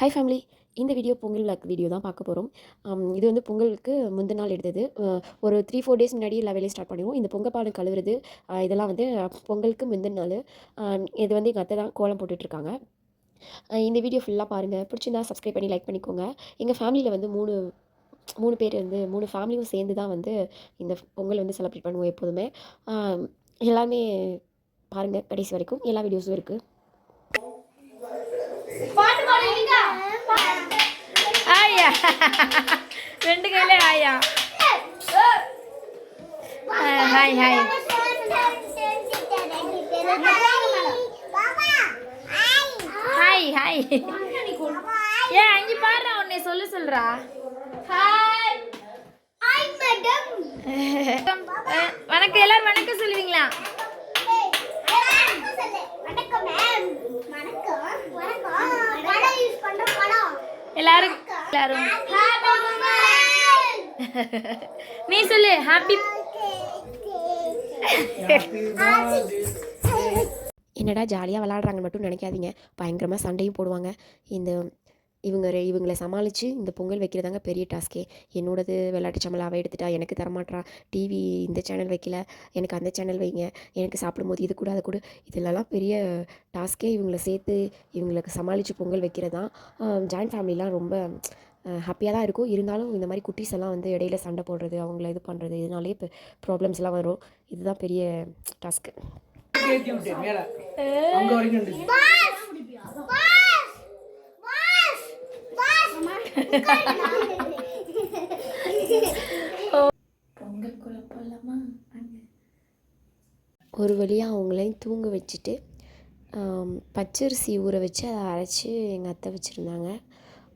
High family இந்த video Pongal vlog video தான் பார்க்க போகிறோம் இது வந்து பொங்கலுக்கு முந்தின நாள் எடுத்தது. ஒரு த்ரீ ஃபோர் டேஸ் முன்னாடி எல்லா வேலையும் ஸ்டார்ட் பண்ணிடுவோம் இந்த பொங்கல் பானை கழுவுறது இதெல்லாம் வந்து பொங்கலுக்கு முந்தின நாள். இது வந்து எங்கள் அத்தை தான் கோலம் போட்டுட்ருக்காங்க. இந்த வீடியோ ஃபுல்லாக பாருங்கள் பிடிச்சிருந்தா சப்ஸ்கிரைப் பண்ணி லைக் பண்ணிக்கோங்க. எங்கள் ஃபேமிலியில் வந்து மூணு மூணு பேர் வந்து மூணு ஃபேமிலியும் சேர்ந்து தான் வந்து இந்த பொங்கல் வந்து செலிப்ரேட் பண்ணுவோம் எப்போதுமே. எல்லாமே பாருங்கள் கடைசி வரைக்கும். எல்லா வீடியோஸும் இருக்குது ஆயா. ரெண்டு கையிலே ஆயா. ஹாய் ஹாய் ஹாய் ஹாய் ஏ அஞ்சு பாடுறா உன்னை சொல்ல சொல்றா. வணக்கம் எல்லாரும் வணக்கம் சொல்லுவீங்களா? எல்லாரும் எல்லாரும். நீ சொல்லு ஹாப்பி என்னடா ஜாலியாக விளாட்றாங்க மட்டும் நினைக்காதீங்க. பயங்கரமாக சண்டையும் போடுவாங்க. இந்த இவங்க இவங்களை சமாளித்து இந்த பொங்கல் வைக்கிறதாங்க பெரிய டாஸ்கே என்னோடது விளையாட்டு சமலை அவள் எடுத்துட்டா எனக்கு தரமாட்றா. டிவி இந்த சேனல் வைக்கல. எனக்கு அந்த சேனல் வைங்க. எனக்கு சாப்பிடும்போது இது கூட அதை கூட. இதுலலாம் பெரிய டாஸ்கே இவங்களை சேர்த்து இவங்களுக்கு சமாளித்து பொங்கல் வைக்கிறதான் ஜாயின்ட் ஃபேமிலிலாம் ரொம்ப ஹாப்பியாக தான் இருக்கும். இருந்தாலும் இந்த மாதிரி குட்டீஸ் எல்லாம் வந்து இடையில சண்டை போடுறது அவங்கள இது பண்ணுறது இதனாலே இப்போ ப்ராப்ளம்ஸ்லாம் வரும். இதுதான் பெரிய டாஸ்க்கு. ஒரு வழியாக அவங்களையும் தூங்க வச்சுட்டு பச்சரிசி ஊற வச்சு அதை அரைச்சி எங்கள் அத்தை வச்சுருந்தாங்க.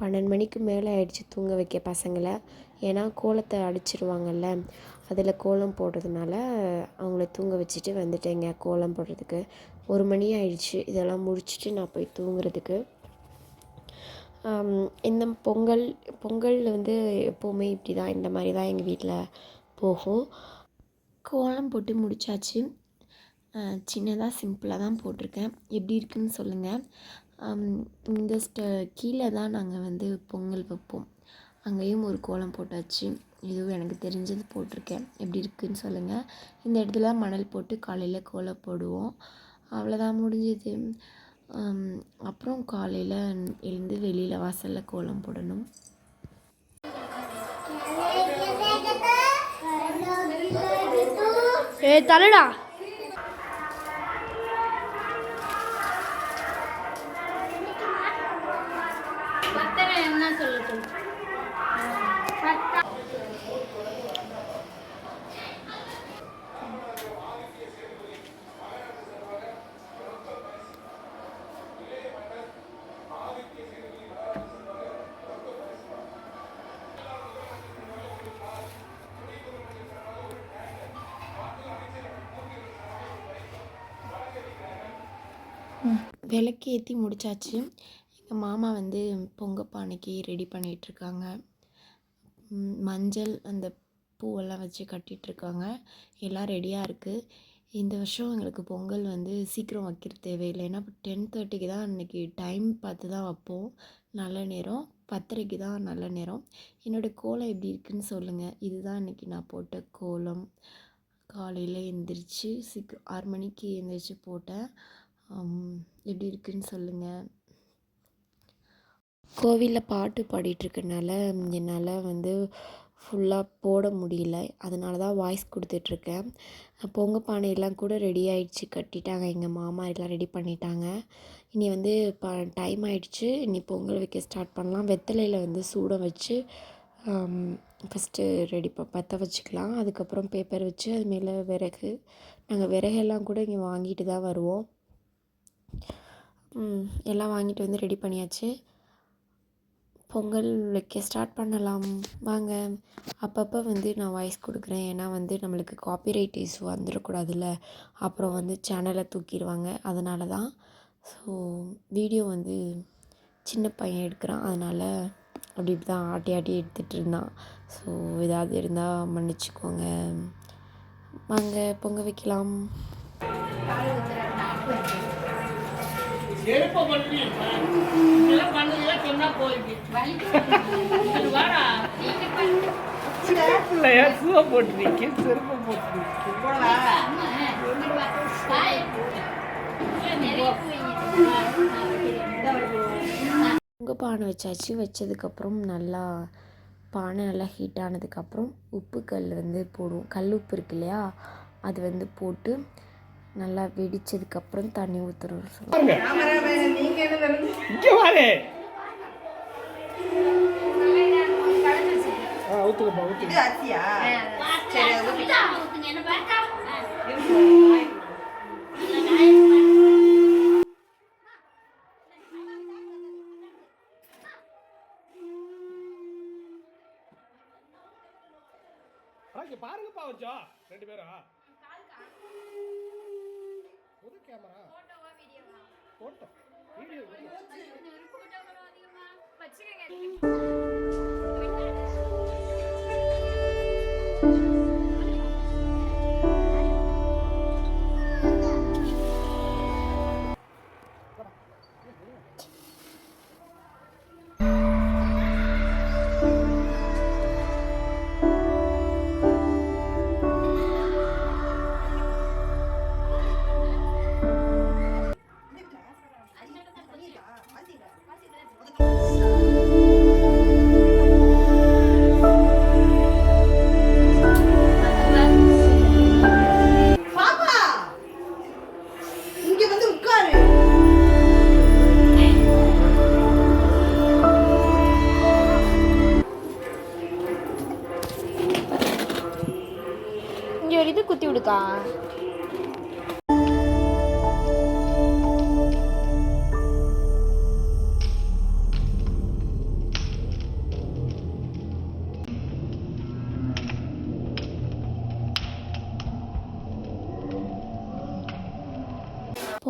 பன்னெண்டு மணிக்கு மேலே ஆயிடுச்சு தூங்க வைக்க பசங்களை. ஏன்னா கோலத்தை அடிச்சிருவாங்கல்ல அதில் கோலம் போடுறதுனால அவங்கள தூங்க வச்சுட்டு வந்துட்டேங்க கோலம் போடுறதுக்கு. ஒரு மணி ஆயிடுச்சு இதெல்லாம் முடிச்சுட்டு நான் போய் தூங்குறதுக்கு. இந்த பொங்கல் பொங்கல் வந்து எப்போவுமே இப்படி தான் இந்த மாதிரி தான் எங்கள் வீட்டில் போகும். கோலம் போட்டு முடிச்சாச்சு. சின்னதாக சிம்பிளாக தான் போட்டிருக்கேன். எப்படி இருக்குன்னு சொல்லுங்கள் இந்த ஸ்ட கீழே தான் நாங்கள் வந்து பொங்கல் வைப்போம். அங்கேயும் ஒரு கோலம் போட்டாச்சு. இதுவும் எனக்கு தெரிஞ்சது போட்டிருக்கேன். எப்படி இருக்குன்னு சொல்லுங்கள் இந்த இடத்துல மணல் போட்டு காலையில் கோலம் போடுவோம். அவ்வளோதான் முடிஞ்சது. அப்புறம் காலையில் எழுந்து வெளியில் வாசலில் கோலம் போடணும். ஏ தலடா விளக்கு ஏற்றி முடிச்சாச்சு. எங்கள் மாமா வந்து பொங்க பானைக்கு ரெடி பண்ணிகிட்ருக்காங்க மஞ்சள் அந்த பூவெல்லாம் வச்சு கட்டிகிட்ருக்காங்க எல்லாம் ரெடியாக இருக்குது இந்த வருஷம் எங்களுக்கு பொங்கல் வந்து சீக்கிரம் வைக்கிற தேவையில்லை. ஏன்னா டென் தேர்ட்டிக்கு தான் அன்றைக்கி டைம் பார்த்து தான் வைப்போம். நல்ல நேரம். பத்தரைக்கு தான் நல்ல நேரம். என்னோடய கோலம் எப்படி இருக்குன்னு சொல்லுங்கள் இதுதான் இன்றைக்கி நான் போட்ட கோலம். காலையில் எழுந்திரிச்சு சீக்கிரம் ஆறு மணிக்கு எழுந்திரிச்சு போட்டேன். எப்படி இருக்குன்னு சொல்லுங்கள் கோவிலில் பாட்டு பாடிட்டுருக்கனால என்னால் வந்து ஃபுல்லாக போட முடியல. அதனால தான் வாய்ஸ் கொடுத்துட்ருக்கேன் பொங்க பானையெல்லாம் கூட ரெடி ஆயிடுச்சு கட்டிட்டாங்க. எங்கள் மாமா எல்லாம் ரெடி பண்ணிட்டாங்க. இனி வந்து ப டைம் ஆயிடுச்சு. இனி பொங்கல் வைக்க ஸ்டார்ட் பண்ணலாம். வெத்தலையில் வந்து சூட வச்சு ஃபஸ்ட்டு ரெடி ப பற்ற வச்சுக்கலாம். அதுக்கப்புறம் பேப்பர் வச்சு அது மேலே விறகு நாங்கள் விறகெல்லாம் கூட இங்கே வாங்கிட்டு தான் வருவோம். எல்லாம் வாங்கிட்டு வந்து ரெடி பண்ணியாச்சு. பொங்கல் வைக்க ஸ்டார்ட் பண்ணலாம். வாங்க. அப்பப்போ வந்து நான் வாய்ஸ் கொடுக்குறேன். ஏன்னா வந்து நம்மளுக்கு காப்பிரைட் இஷ்யூ வந்துடக்கூடாதுல்ல. அப்புறம் வந்து சேனலை தூக்கிடுவாங்க. அதனால தான் ஸோ வீடியோ வந்து சின்ன பையன் எடுக்கிறான். அதனால் அப்படி இப்படி தான் ஆட்டி ஆட்டி எடுத்துகிட்டு இருந்தான். ஸோ ஏதாவது இருந்தால் மன்னிச்சுக்கோங்க. வாங்க பொங்க வைக்கலாம். செருப்பை பண்ணி இதெல்லாம் சொன்னா பிள்ளையா செருப்பை பானை வச்சாச்சு வச்சதுக்கப்புறம் நல்லா பானை நல்லா ஹீட் ஆனதுக்கப்புறம் உப்பு கல் வந்து போடுவோம். கல் உப்பு இருக்கு இல்லையா அது வந்து போட்டு நல்லா வெடிச்சதுக்கப்புறம் தண்ணி ஊற்றுறோம் இங்க போட்டோ வீடியோ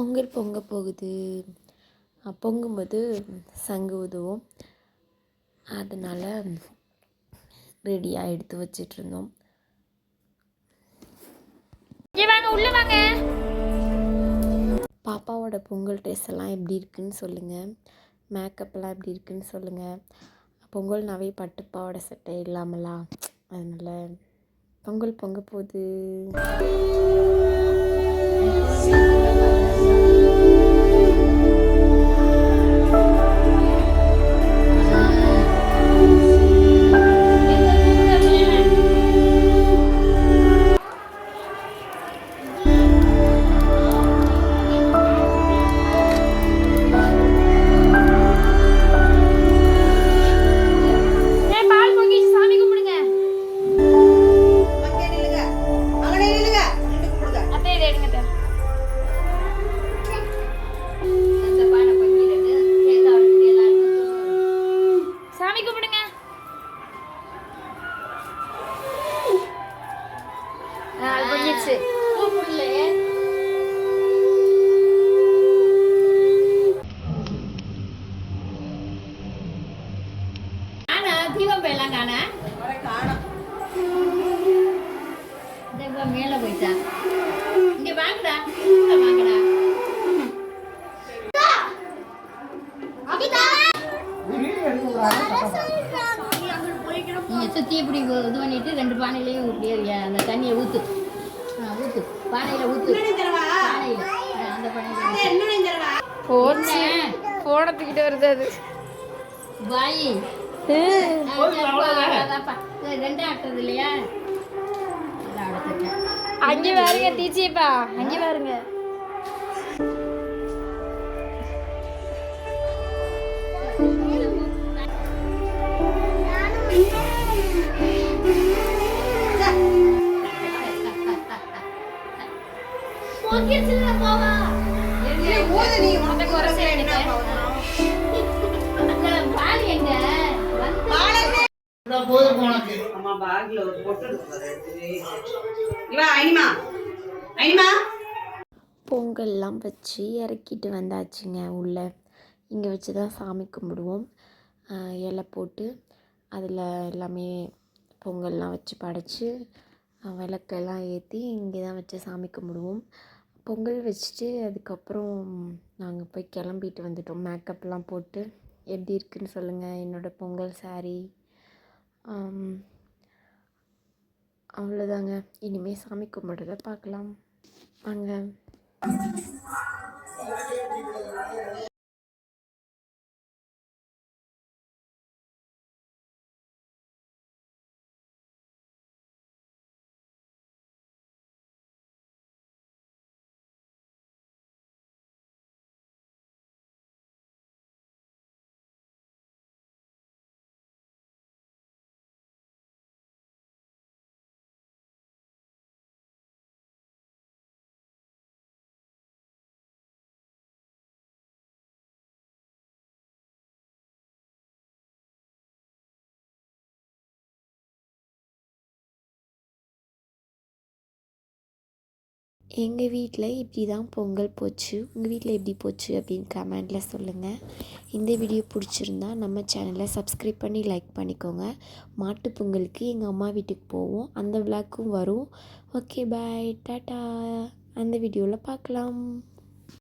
பொங்கல் பொங்க போகுது. பொங்கும்போது சங்கு ஊதுவோம். அதனால் ரெடியாக எடுத்து வச்சிட்ருந்தோம். பாப்பாவோட பொங்கல் ட்ரெஸ் எல்லாம் எப்படி இருக்குன்னு சொல்லுங்கள் மேக்கப்லாம் எப்படி இருக்குன்னு சொல்லுங்கள் பொங்கல்னாவே பட்டு பாவாடை சட்டை இல்லாமலாம் அதனால் பொங்கல் பொங்க போகுது. すいません。வீடியோ எடுக்கிறாங்க நீங்க சுத்தி இப்படி இது பண்ணிட்டு ரெண்டு பானையிலையும் இப்படியே அந்த தண்ணியை ஊத்து. ஆ, ஊத்து. பானையில ஊத்து. பானையில. அந்த பானையில. போச்சு. என்ன? போனத்துக்கிட்ட வருது அது. வாய். ரெண்டே ஆட்டுறது இல்லையா? அங்கே பாருங்க டீச்சிப்பா. அங்கே பாருங்க. உனக்கு அம்மா பேக்ல ஒரு பொட்டு இவா ஐனிமா ஐனிமா பொங்கல்லாம் வச்சு இறக்கிட்டு வந்தாச்சுங்க உள்ளே. இங்கே வச்சு தான் சாமி கும்பிடுவோம். இலை போட்டு அதில் எல்லாமே பொங்கல்லாம் வச்சு படைச்சி விளக்கெல்லாம் ஏற்றி இங்கே தான் வச்சு சாமி கும்பிடுவோம். பொங்கல் வச்சுட்டு அதுக்கப்புறம் நாங்கள் போய் கிளம்பிட்டு வந்துட்டோம். மேக்கப்லாம் போட்டு. எப்படி இருக்குன்னு சொல்லுங்கள் என்னோடய பொங்கல் saree. அவ்வளோதாங்க இனிமேல் சாமி கும்பிட்றத பார்க்கலாம். வாங்க. எங்கள் வீட்டில் இப்படி தான் பொங்கல் போச்சு. உங்கள் வீட்டில் எப்படி போச்சு அப்படின்னு கமெண்டில் சொல்லுங்கள் இந்த வீடியோ பிடிச்சிருந்தா நம்ம சேனலை சப்ஸ்கிரைப் பண்ணி லைக் பண்ணிக்கோங்க. மாட்டுப் பொங்கலுக்கு எங்கள் அம்மா வீட்டுக்கு போவோம். அந்த விளாக்கும் வரும். ஓகே பாய் டாட்டா அந்த வீடியோவில் பார்க்கலாம்.